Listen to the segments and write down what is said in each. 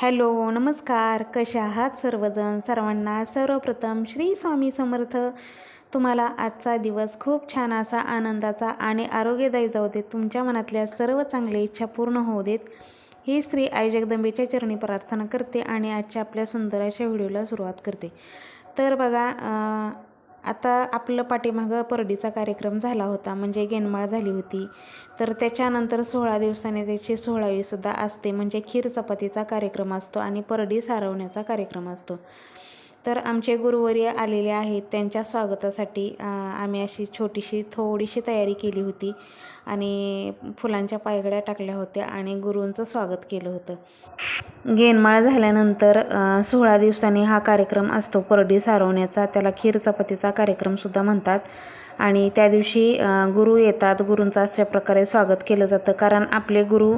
Hello नमस्कार. कशा आहात सर्वजण? सर्वांना सर्वप्रथम श्री स्वामी समर्थ. तुम्हाला आजचा दिवस खूप छान असा आनंदाचा आणि आरोग्यदायी जाऊ देत. तुमच्या मनातल्या सर्व चांगल्या इच्छा पूर्ण होऊ देत. ही श्री आई जगदंबेच्या चरणी प्रार्थना करते आणि आजच्या आपल्या सुंदर अशा व्हिडिओला सुरुवात करते. तर बघा आता आपलं पाठीमागं परडीचा कार्यक्रम झाला होता म्हणजे गेनमाळ झाली होती. तर त्याच्यानंतर सोळा दिवसाने त्याची सोळावीसुद्धा असते म्हणजे खीर चपातीचा कार्यक्रम असतो आणि परडी सारवण्याचा कार्यक्रम असतो. तर आमचे गुरुवर्य आलेले आहेत त्यांच्या स्वागतासाठी आम्ही अशी छोटीशी थोडीशी तयारी केली होती. आणि फुलांच्या पायघड्या टाकल्या होत्या आणि गुरूंचं स्वागत केलं होतं. गेनमाळ झाल्यानंतर सोळा दिवसांनी हा कार्यक्रम असतो. परडी सारवण्याचा त्याला खीर चपातीचा कार्यक्रमसुद्धा म्हणतात. आणि त्या दिवशी गुरु येतात. गुरूंचं अशा प्रकारे स्वागत केलं जातं. कारण आपले गुरु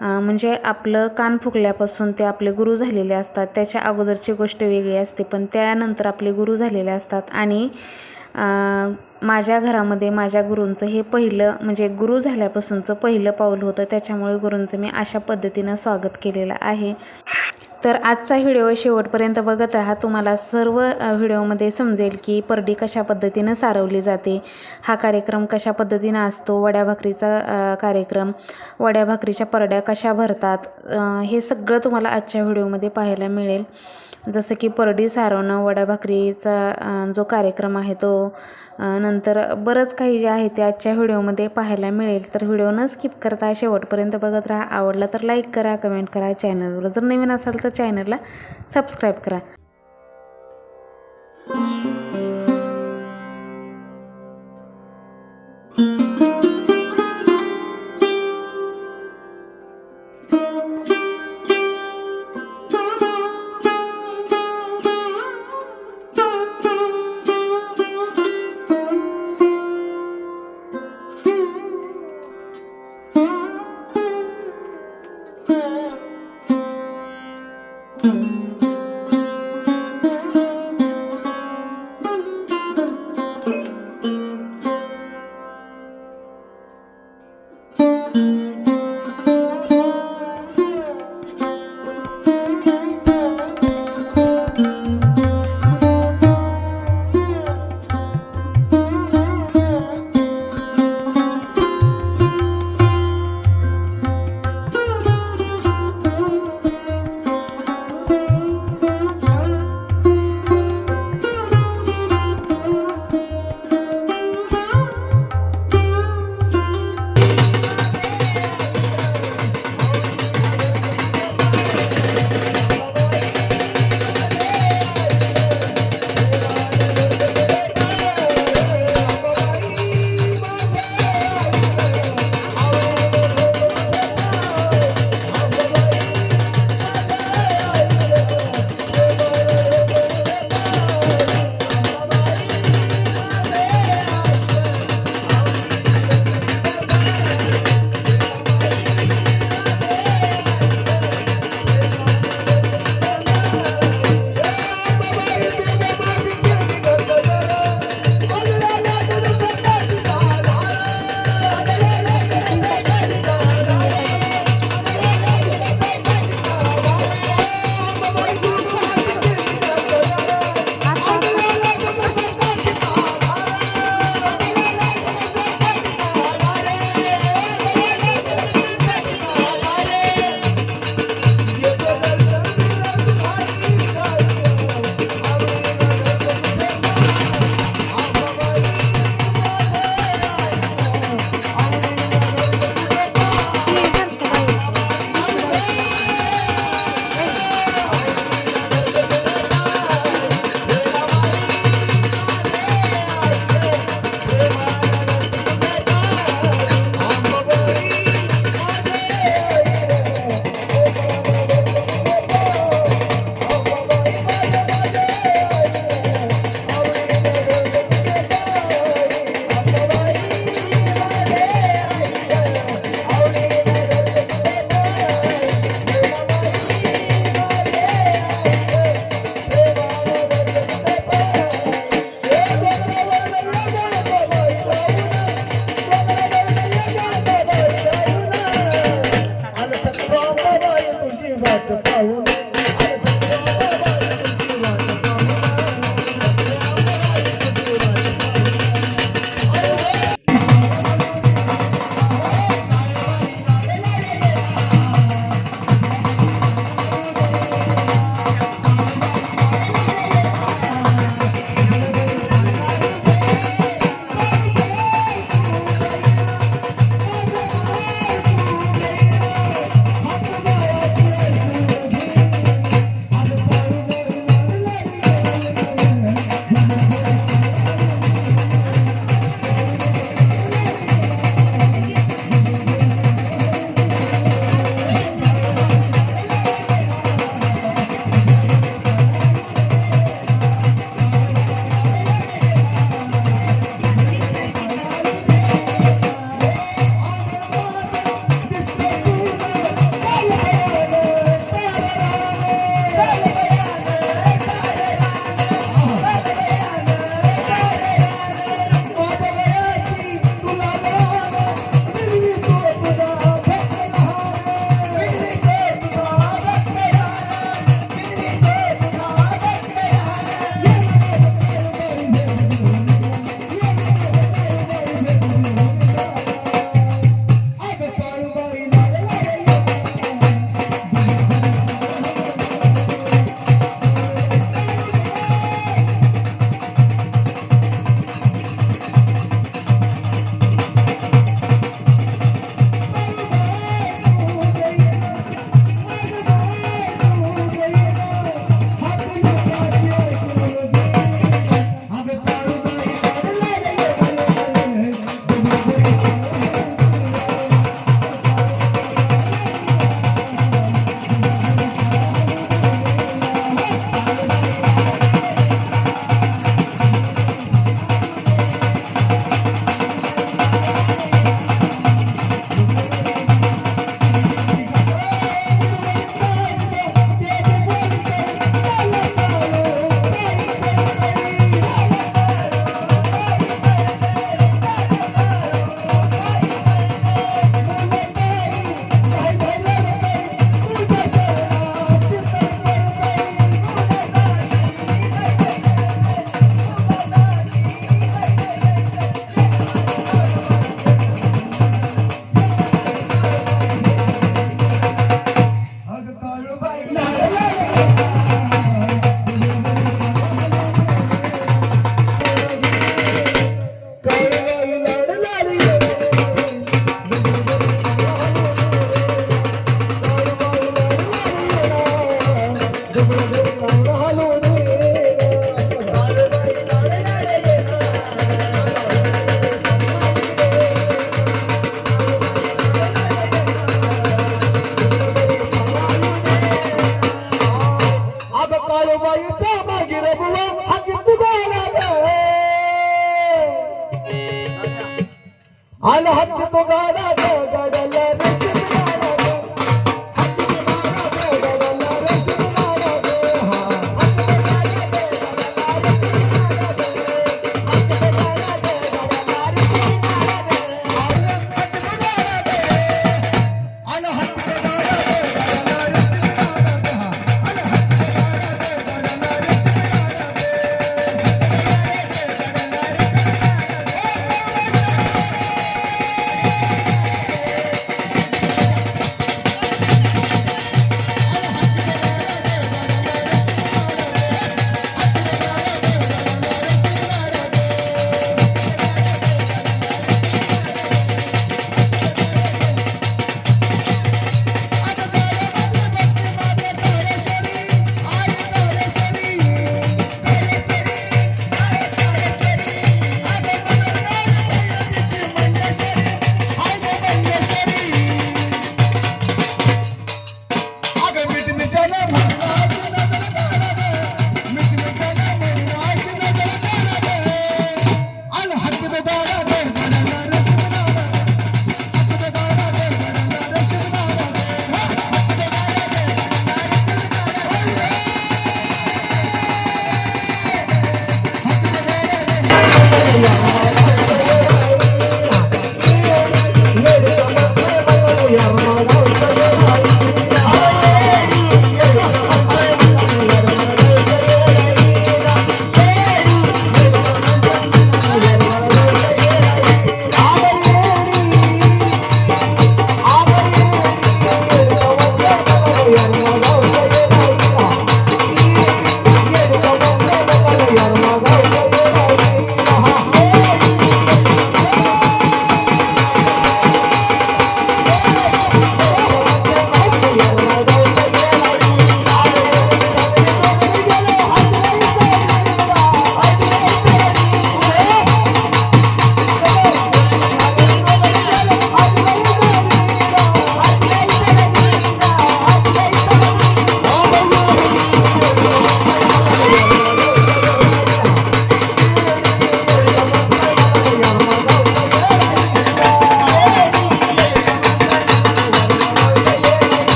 म्हणजे आपलं कान फुकल्यापासून ते आपले गुरु झालेले असतात. त्याच्या अगोदरची गोष्ट वेगळी असते. पण त्यानंतर आपले गुरु झालेले असतात. आणि माझ्या घरामध्ये माझ्या गुरूंचं हे पहिलं म्हणजे गुरु झाल्यापासूनचं पहिलं पाऊल होतं. त्याच्यामुळे गुरूंचं मी अशा पद्धतीनं स्वागत केलेलं आहे. तर आजचा व्हिडिओ शेवटपर्यंत बघत राहा. तुम्हाला सर्व व्हिडिओमध्ये समजेल की परडी कशा पद्धतीनं सारवली जाते. हा कार्यक्रम कशा पद्धतीनं असतो? वड्या भाकरीचा कार्यक्रम वड्या भाकरीच्या परड्या कशा भरतात? हे सगळं तुम्हाला आजच्या व्हिडिओमध्ये पाहायला मिळेल. जसं की परडी सारवणं वड्या भाकरीचा जो कार्यक्रम आहे तो नंतर बरंच काही जे आहे ते आजच्या व्हिडिओमध्ये पाहायला मिळेल. तर व्हिडिओ न स्किप करता शेवटपर्यंत बघत राहा. आवडला तर लाईक करा कमेंट करा. चॅनलवर जर नवीन असाल तर चॅनलला सबस्क्राईब करा. वाट you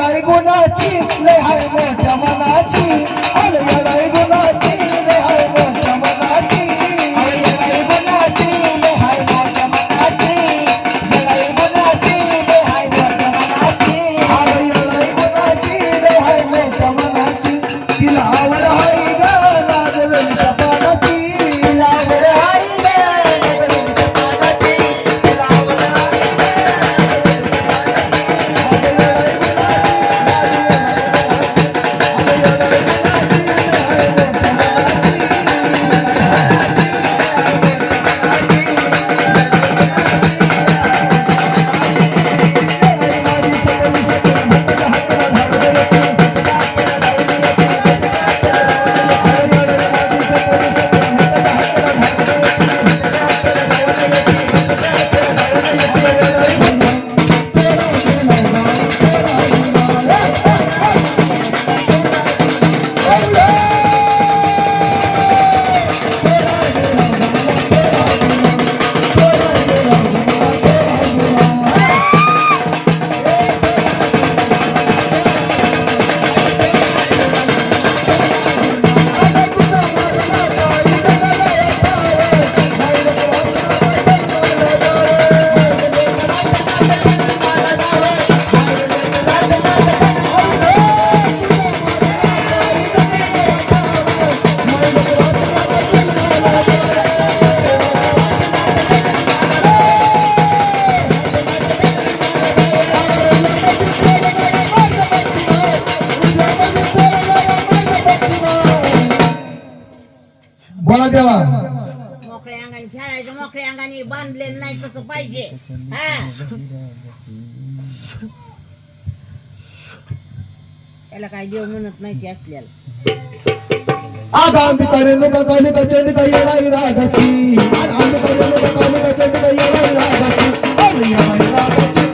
लढाई गुणाची लय हाय मोठ्या मनाची. लढाई गुणाची लय हाय मोठ्या अंगाने बांधलेलं नाही तसं पाहिजे हा त्याला काय देव म्हणत नाही ते असल्याला आगामी रेणुका कालिका चंडिका येणारी रागाची आगामी रेणुका कालिका चंडिका येणारी रागाची अरे येणारी रागाची